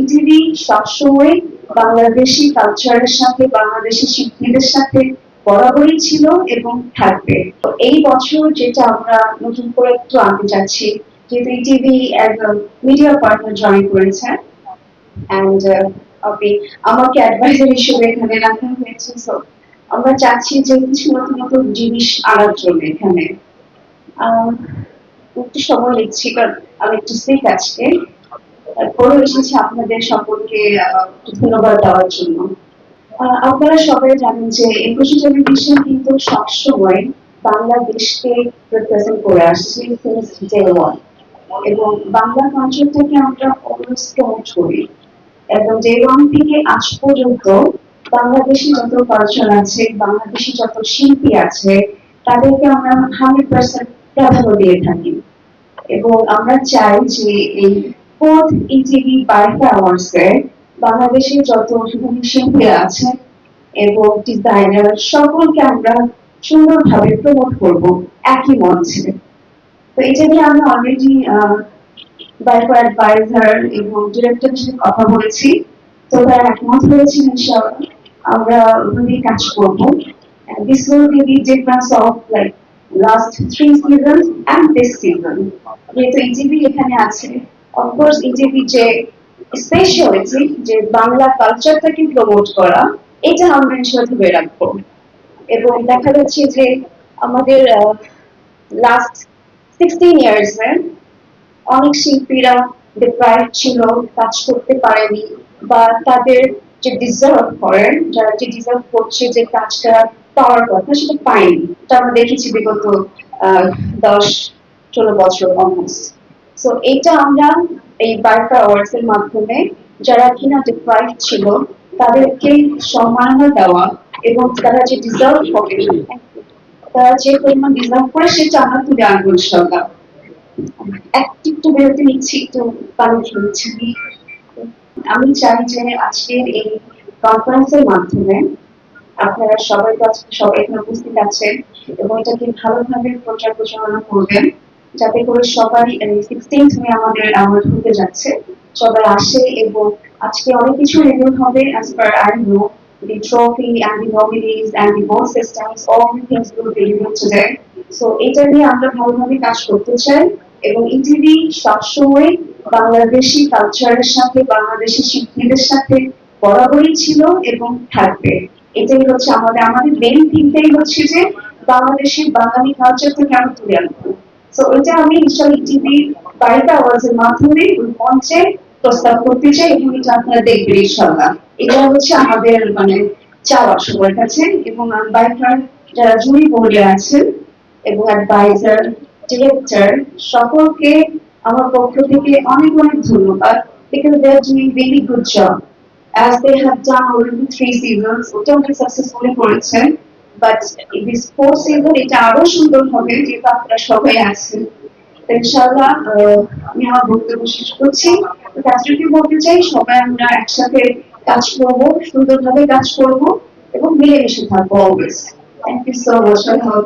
ETV সবসময় বাংলাদেশি কালচারের সাথে, বাংলাদেশি শিল্পীদের সাথে বরাবরই ছিল এবং থাকবে। তো এই বছর যেটা আমরা নতুন করে একটু আনতে চাচ্ছি, যেহেতু ইটিভি মিডিয়া পার্টনার জয়েন করেছে অ্যান্ড আপনি আমাকে অ্যাডভাইজার হিসেবে এখানে রাখা হয়েছে সো আমরা চাচ্ছি যে কিছু নতুন নতুন জিনিস আনার জন্য এখানে। একটু সময় লিখছি কারণ আমি একটু আজকে। পরে এসেছি আপনাদের সকলকে ধন্যবাদ দেওয়ার জন্য। আপনারা সবাই জানেন যে একুশে টেলিভিশন কিন্তু সবসময় বাংলাদেশকে রিপ্রেজেন্ট করে আসছে সিন্স ডে ওয়ান এবং বাংলা কালচারটাকে আমরা অলওয়েজ করি। এবং ডে ওয়ান থেকে আজ পর্যন্ত বাংলাদেশি যত কালচার আছে, বাংলাদেশি যত শিল্পী আছে, তাদেরকে আমরা হান্ড্রেড পার্সেন্ট প্রাধান্য দিয়ে থাকি। এবং আমরা চাই যে এই ফোর্থ ইটিভি বার্তা অ্যাওয়ার্ডসে যত শিল্পী আছে এবং ডিজাইনার, সকলকে আমরা সুন্দরভাবে প্রমোট করব একই মঞ্চে। তো এটা নিয়ে আমি অলরেডি বার্তা অ্যাডভাইজার এবং ডিরেক্টরের সাথে কথা বলেছি। তো তারা একমত হয়েছে ইনশাআল্লাহ। আমরা ওভাবেই কাজ করব। This will be the difference of like last three seasons and this season যেহেতু ইজিবি এখানে আছে অফকোর্স ইজিবি যে স্পেশালিটি যে বাংলা কালচারটাকে প্রমোট করা, এটা আমরা ইনশাল্লাহ ধরে রাখব। এবং দেখা যাচ্ছে যে আমাদের লাস্ট সিক্সটিন ইয়ার্স অনেক শিল্পীরা ডিপ্রাইভ ছিল, কাজ করতে পারেনি, বা তাদের যে ডিজার্ভ করেন যারা যে ডিজার্ভ করছে যে কাজটা পাওয়ার কথা, সেটা পায়নি। এটা আমরা দেখেছি বিগত দশ, ষোলো বছর অলমোস্ট সো আমরা এই অ্যাওয়ার্ডস এর মাধ্যমে যারা কিনা ডিপ্রাইভ ছিল, তাদেরকে সম্মাননা দেওয়া এবং তারা যে ডিজার্ভ করে, তারা যে পরিমাণ ডিজার্ভ করে সেটা আমরা তুলে আনব ইনশাল্লাহ একটু একটু বিরতি নিচ্ছি, একটু খেয়েছি আমি চাই যে আজকের এই কনফারেন্সের মাধ্যমে আপনারা সবাই আজকে সবাই এখানে উপস্থিত আছেন এবং এটাকে ভালোভাবে প্রচার প্রচারণা করবেন। যাতে করে সবাই সিক্সটিন্থ মে আমাদের অ্যাওয়ার্ড হতে যাচ্ছে। সবাই আসে এবং আজকে অনেক কিছু রিভিউ হবে as per I know the trophy and the nominees and the vote systems, all the things will be reviewed today. So এটা নিয়ে আমরা ভালোভাবে কাজ করতে চাই এবং ইটিভি সবসময় বাংলাদেশি কালচারের সাথে বাংলাদেশি শিল্পীদের সাথে বরাবরই ছিল এবং থাকবে। এটাই হচ্ছে আমাদের আমাদের মেইন থিমটাই হচ্ছে যে বাংলাদেশের বাঙালি কালচার থেকে আমরা তুলে আনব। তো এটা আমি বাড়িতে আওয়াজের মাধ্যমে মঞ্চে প্রস্তাব করতে চাই এবং এটা আপনারা দেখবেন ইনশাল্লাহ এটা হচ্ছে আমাদের মানে সবার কাছে এবং বাইকার যারা বোর্ডে আছেন এবং অ্যাডভাইজার ডিরেক্টর সকলকে আমার পক্ষ থেকে অনেক অনেক ধন্যবাদ। because they are doing really good job as they have done already three seasons ওটা সাকসেসফুলি করেছেন। বাট দিস ফোর সিজন এটা আরও সুন্দর হবে, যেহেতু আপনারা সবাই আছেন। আমি আমার বক্তব্য শেষ করছি। কাজটাকে বলতে চাই, সবাই আমরা একসাথে কাজ করব, সুন্দরভাবে কাজ করব এবং মিলেমিশে থাকব always thank you so much ভালো